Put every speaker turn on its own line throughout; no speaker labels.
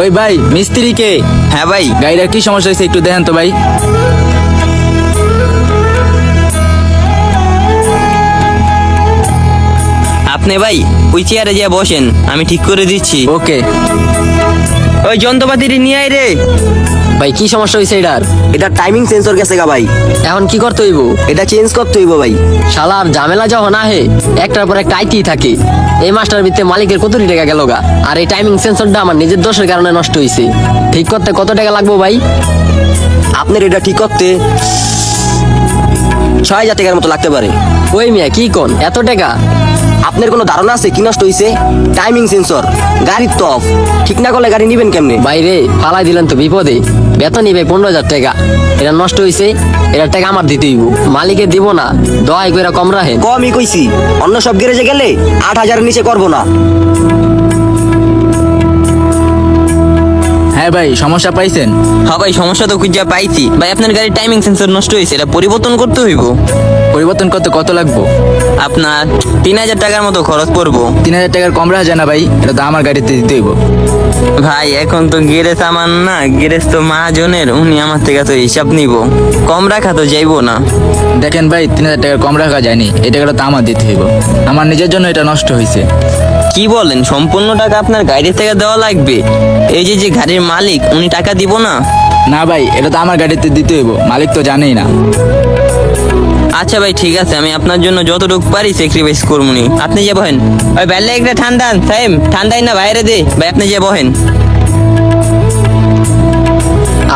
ওই ভাই মিস্ত্রি কে?
হ্যাঁ ভাই
গাড়িটার কি সমস্যা হয়েছে একটু দেখেন তো ভাই।
আপনি ভাই ওই চেয়ারে যা বসেন আমি ঠিক করে দিচ্ছি।
ওকে
ওই যন্ত্রপাতিটি নিয়ে আয় রে।
ভাই কি সমস্যা হয়েছে এটার?
এটা টাইমিং সেন্সর গেছে গা ভাই।
এখন কি করতে হইব?
এটা চেঞ্জ করতে হইব ভাই।
শালার ঝামেলা যখন আহে একটার পর একটা আইটি থাকে। এই মাস্টার ভিতরে মালিকের কত টাকা গেল গা? আর এই টাইমিং সেন্সরটা আমার নিজের দোষের কারণে নষ্ট হয়েছে ঠিক করতে কত টাকা লাগবো ভাই?
আপনার এটা ঠিক করতে ছয় হাজার টাকার মতো লাগতে পারে।
ওই মিয়া কি কোন? এত টাকা?
আপনার কোনো ধারণা আছে কি নষ্ট হয়েছে টাইমিং সেন্সর গাড়ির তো অফ ঠিক না করলে গাড়ি নিবেন কেমনে?
বাইরে ফালাই দিলেন তো বিপদে। বেতন নিবে পনেরো হাজার টাকা। এটা নষ্ট হয়েছে এটা টাকা আমার দিতে হইব। মালিকের দিব না দয়া করে কম রাখে
কমই কইছি অন্য সব গেরেজে গেলে আট হাজারের নিচে করব না।
হ্যাঁ ভাই সমস্যা পাইছেন?
হ্যাঁ ভাই সমস্যা তো খুঁজে পাইছি। ভাই আপনার গাড়ির টাইমিং সেন্সর নষ্ট হয়েছে এটা পরিবর্তন করতে হইব।
পরিবর্তন করতে কত লাগবো?
আপনার তিন হাজার টাকার মতো খরচ পড়ব।
তিন হাজার টাকার কম রাখা যায় না ভাই এটা তো আমার গাড়িতে দিতে হইব।
ভাই এখন তো গ্যারেজ আমার না গ্যারেজ তো মহাজনের উনি আমার থেকে তো হিসাব নিব। কম রাখা তো যাইবো না।
দেখেন ভাই তিন হাজার টাকা কম রাখা যায়নি এই টাকাটা তো আমার দিতে হইব। আমার নিজের জন্য এটা নষ্ট হয়েছে
কি বলেন সম্পূর্ণ টাকা আপনার গাড়ি থেকে দেওয়া লাগবে? এই যে যে গাড়ির মালিক উনি টাকা দিব না?
না ভাই এটা তো আমার গাড়িতে দিতে হইব মালিক তো জানেই না।
আচ্ছা ভাই, ঠিক আছে, আমি আপনার জন্য যতটুকু পারি স্যাক্রিফাইস করবনি আপনি যে বহেন। ওই বেলে একটা ঠান্ডা টাইম ঠান্ডাই না বাইরে দে। ভাই, আপনি যে বহেন।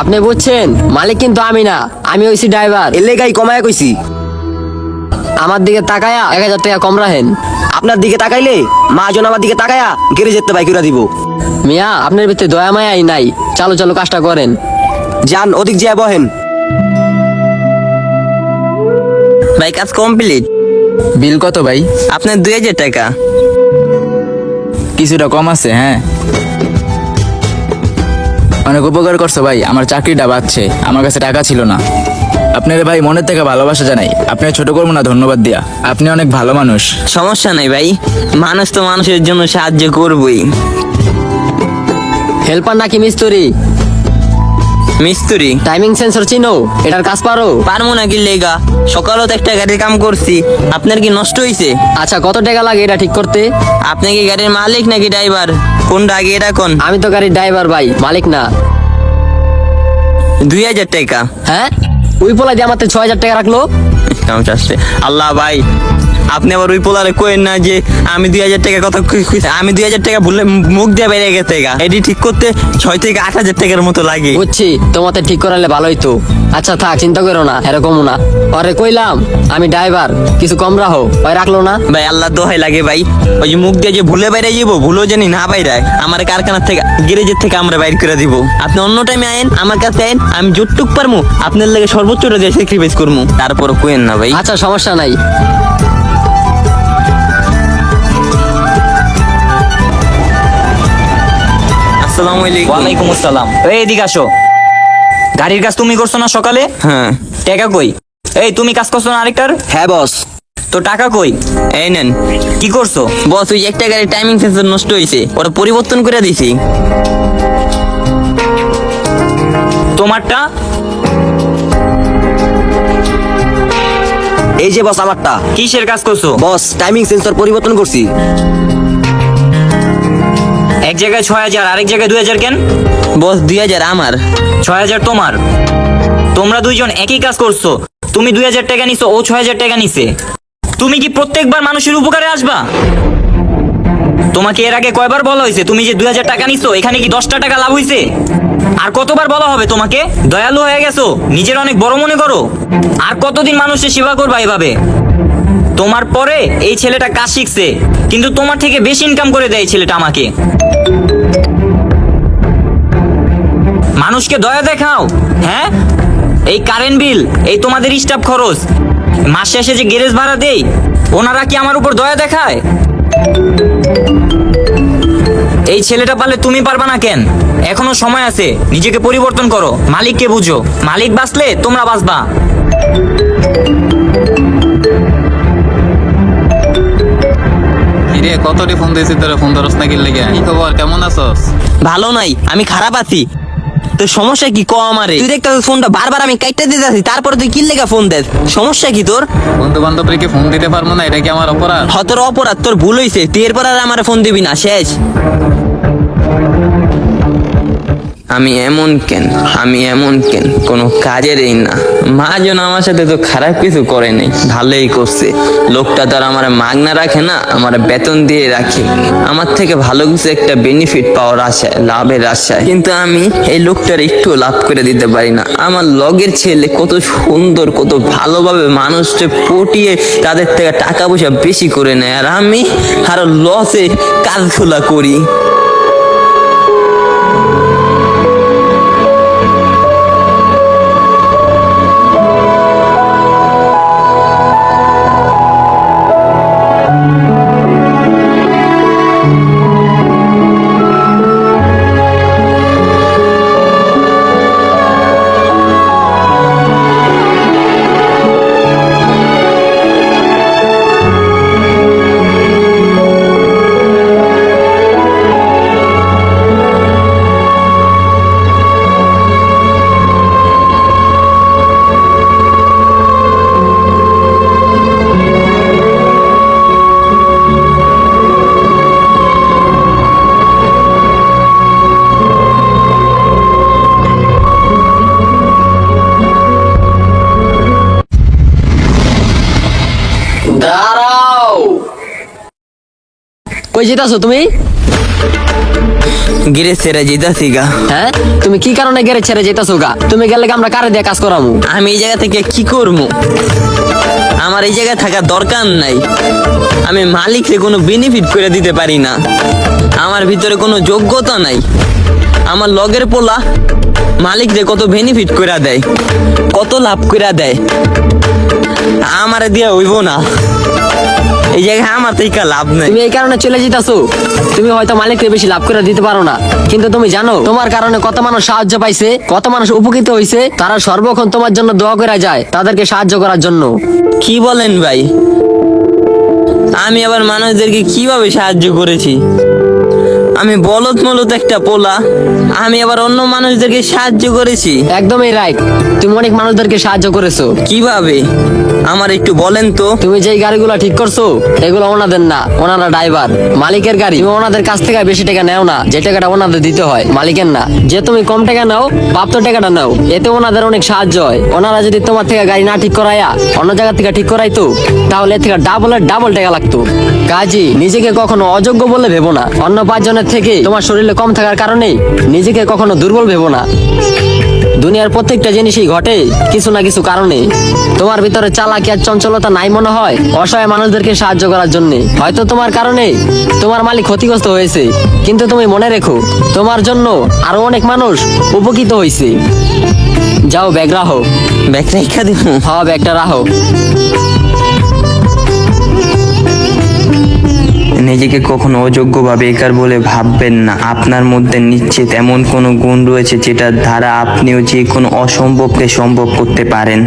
আপনি বুঝছেন, মালিক কিন্তু আমি না, আমি হইছি ড্রাইভার
এলে গাই কমায় কইছি।
আমার দিকে তাকায়া এক হাজার টাকা কম রাখেন।
আপনার দিকে তাকাইলে, মা জন আমার দিকে তাকায়া গ্যারেজের তো বাইকুরা দিব।
মিয়া, আপনার ভিতরে দয়া মায়াই নাই। চালু চালু কাজটা করেন।
যান, ওদিক যায় বহেন।
ভাই কাজ কমপ্লিট
বিল কত ভাই?
আপনার দুই হাজার টাকা।
কিছুটা কম আছে হ্যাঁ। অনেক উপকার করছ ভাই আমার চাকরিটা বাঁচছে আমার কাছে টাকা ছিল না। আপনার ভাই মনের থেকে ভালোবাসা জানাই আপনার ছোট করব না ধন্যবাদ দিয়া। আপনি অনেক ভালো মানুষ।
সমস্যা নাই ভাই মানুষ তো মানুষের জন্য সাহায্য করবই।
হেল্পার নাকি মিস্ত্রি?
মিস্ত্রি।
টাইমিং সেন্সর চিনো? এটার কাজ পারো?
পারমো না কি লেগা? সকালও তো একটা গাড়ির কাম করছি। আপনার কি নষ্ট হয়েছে
আচ্ছা কত টাকা লাগে এটা ঠিক করতে?
আপনি কি গাড়ির মালিক নাকি ড্রাইভার? কোনটা আগে এটা কোন?
আমি তো গাড়ির ড্রাইভার ভাই মালিক না।
দুই হাজার টাকা।
হ্যাঁ? ওই পোলা দিয়ে আমার ছয় হাজার টাকা রাখল?
আল্লাহ ভাই আপনি আবার ওই পোলারে কইেন না যে আমি দুই হাজার টাকা কথা আমি দুই হাজার টাকা ভুলে মুখ দিয়ে বেরিয়ে গেছে গা। এটি ঠিক করতে ছয় থেকে আট হাজার টাকার মতো লাগে।
বুঝছি তোমাতে ঠিক করালে ভালোই তো। আচ্ছা থাক চিন্তা করো না এরকমও না। পরে কইলাম আমি ড্রাইভার কিছু কম রাখো ভাই রাখল না?
ভাই আল্লাহ দোহাই লাগে ভাই। ওই যে মুখ দিয়ে যে ভুলে বাইরে যাব ভুলেও জানি না বাইরায় আমার কারখানার থেকে গ্যারেজের থেকে আমরা বাইর করে দিব। আপনি অন্য টাইমে আইন আমার কাছে আইন আমি যতটুক পারমু আপনার লাগে সর্বোচ্চটা দিয়ে স্যাক্রিফাইস করমু। তারপর কোয়েন না ভাই।
আচ্ছা সমস্যা নাই।
আসসালামু আলাইকুম।
ওয়ালাইকুম আসসালাম। এই এদিকে আসো। গাড়ির কাজ তুমি করছ না সকালে?
হ্যাঁ।
টাকা কই? এই তুমি কাজ করছ না আরেকটার?
হ্যাঁ বস।
তো টাকা কই?
এই নেন।
কি করছ?
বস ওই একটা গাড়ির টাইমিং সেন্সর নষ্ট হয়েছে ওরা পরিবর্তন করে দিছি।
তোমারটা?
এই যে বস আমারটা।
কিসের কাজ করছ?
বস টাইমিং সেন্সর পরিবর্তন করছি।
এক জায়গায় ছয় হাজার আরেক জায়গায় দুই হাজার কেন?
বস দুই হাজার আমার।
ছয় হাজার তোমার। তোমরা দুইজন একই কাজ করছ। তুমি দুই হাজার টাকা নিছো ও ছয় হাজার টাকা নিছে। তুমি কি প্রত্যেকবার মানুষের উপকারে আসবা? তোমাকে এর আগে কয়বার বলা হয়েছে তুমি যে দুই হাজার টাকা নিছো এখানে কি দশটা টাকা লাভ হয়েছে আর কতবার বলা হবে তোমাকে? দয়ালু হয়ে গেছো নিজের অনেক বড় মনে করো। আর কতদিন মানুষের সেবা করবা এভাবে? তোমার পরে এই ছেলেটা কাজ শিখছে, কিন্তু তোমার থেকে বেশি ইনকাম করে দেয় ছেলেটা আমাকে। মানুষকে দয়া দেখাও হ্যাঁ? এই কারেন্ট বিল এই তোমাদের স্টাফ খরচ। মাস শেষে যে গ্যারেজ ভাড়া দেই, ওনারা কি আমার উপর দয়া দেখায়? এই ছেলেটা পারলে তুমি পারবা না কেন? এখনও সময় আছে, নিজেকে পরিবর্তন করো। মালিককে বুঝো। মালিক বাঁচলে তোমরা বাঁচবা।
কিরে কতটি ফোন দিয়েছি তোরা? ফোন ধরস না লেগে কি খবর? কেমন আছস?
ভালো নাই আমি খারাপ আছি। তো সমস্যা কি? ক আমারে। তুই দেখতে ফোনটা বারবার আমি কাইটটা দিতে আছি তারপরে তুই কি লেগে ফোন দেস। সমস্যা কি তোর?
বন্ধু বান্ধব রেখে ফোন দিতে পারব না? এটা কি আমার অপরাধ?
হতর অপরাধ তোর ভুল হইছে। তুই এরপর আর আমার ফোন দিবি না শেষ। আমি এমন কেন? আমি এমন কেন? কোনো কাজেরই না। মা যেন আমার সাথে তো খারাপ কিছু করে ভালোই করছে। লোকটা তো আর আমার মাগনা রাখে না, আমার বেতন দিয়ে রাখে। আমার থেকে ভালো কিছু একটা বেনিফিট পাওয়ার আশায়, লাভের আশায়। কিন্তু আমি এই লোকটার একটু লাভ করে দিতে পারি না। আমার লগের ছেলে কত সুন্দর, কত ভালোভাবে মানুষকে পটিয়ে তাদের থেকে টাকা পয়সা বেশি করে নেয়। আর আমি আরও লসে কাজ কাজগুলা করি।
কই যেতাছো তুমি?
গিরে সেরা জিতাছি গা।
হ্যাঁ? তুমি কি কারণে গেরে ছেড়ে যেতাছো গা? তুমি গেলে আমরা কারে দিয়ে কাজ করামু?
আমি এই জায়গা থেকে কি করব আমার এই জায়গায় থাকার দরকার নাই। আমি মালিককে কোনো বেনিফিট করে দিতে পারি না। আমার ভিতরে কোনো যোগ্যতা নাই। আমার লগের পোলা মালিকরে কত বেনিফিট করে দেয় কত লাভ করে দেয়। আমার দিয়া হইব না। এই জায়গায় আমার তো লাভ নেই।
তুমি এই কারণে চলে যেতেছো। তুমি হয়তো মালিককে বেশি লাভ করে দিতে পারো না। কিন্তু তুমি জানো তোমার কারণে কত মানুষ সাহায্য পাইছে কত মানুষ উপকৃত হয়েছে তারা সর্বক্ষণ তোমার জন্য দোয়া করে যায় তাদেরকে সাহায্য করার জন্য।
কি বলেন ভাই? আমি আবার মানুষদেরকে কীভাবে সাহায্য করেছি? আমি বলদ মলত একটা পোলা। আমি আবার অন্য মানুষদেরকে সাহায্য করেছি।
একদমই রাইট তুমি অনেক মানুষদেরকে সাহায্য করেছ।
কীভাবে? আমার একটু বলেন তো।
তুমি যেই গাড়িগুলো ঠিক করছ এগুলো ওনাদের না ওনারা ড্রাইভার মালিকের গাড়ি। তুমি ওনাদের কাছ থেকে বেশি টাকা নেও না যে টাকাটা ওনাদের দিতে হয় মালিকের না। যে তুমি কম টাকা নাও প্রাপ্ত টাকাটা নাও। এতে ওনাদের অনেক সাহায্য হয়। ওনারা যদি তোমার থেকে গাড়ি না ঠিক করাইয়া অন্য জায়গা থেকে ঠিক করাইতো তাহলে এর থেকে ডাবল ডাবল টাকা লাগতো। কাজী নিজেকে কখনো অযোগ্য বলে ভেবো না। অন্য পাঁচজনের থেকে তোমার শরীরে কম থাকার কারণে নিজেকে কখনো দুর্বল ভেবো না। দুনিয়ার প্রত্যেকটা জিনিসই ঘটে কিছু না কিছু কারণে। তোমার ভিতরে চালাকি আর চঞ্চলতা নাই মনে হয় অসহায় মানুষদেরকে সাহায্য করার জন্য। হয়তো তোমার কারণে তোমার মালিক ক্ষতিগ্রস্ত হয়েছে কিন্তু তুমি মনে রেখো তোমার জন্য আরও অনেক মানুষ উপকৃত হয়েছে যাও ব্যাগ রাহো
ব্যাগ রেখা দিব
হ ব্যাগটা রাহো
নিজেকে কখনো অযোগ্য বা বেকার বলে ভাববেন না। আপনার মধ্যে নিশ্চিত এমন কোনো গুণ রয়েছে যেটার দ্বারা আপনিও যে কোনো অসম্ভবকে সম্ভব করতে পারেন।